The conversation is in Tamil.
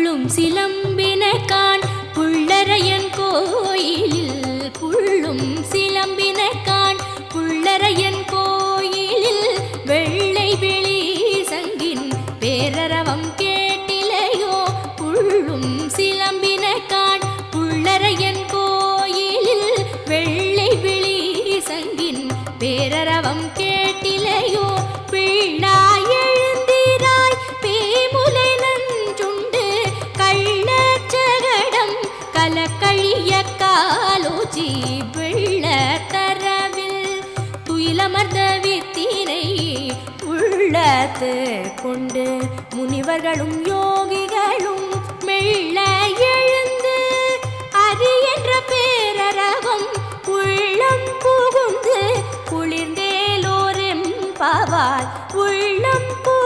புள்ளும் சிலம்பின கான் புள்ளரையன் கோயிலில் புள்ளும் சிலம்பின கான் புள்ளரையன் கோயிலில் வெள்ளை விழி சங்கின் பேரரவம் கேட்டிலையோ? புள்ளும் சிலம்பின கான் புள்ளரையன் கோயிலில் வெள்ளை விழி சங்கின் பேரரவம் கே கலக்கழிய காலோச்சி வெள்ள தரவில் துயிலமர்ந்த வித்தினை உள்ளத்து கொண்டு முனிவர்களும் யோகிகளும் மெல்ல எழுந்து அது என்ற பேரரகம் உள்ளம் புகுந்து குளிர்ந்தேலோரெம் பவால் உள்ளம் பு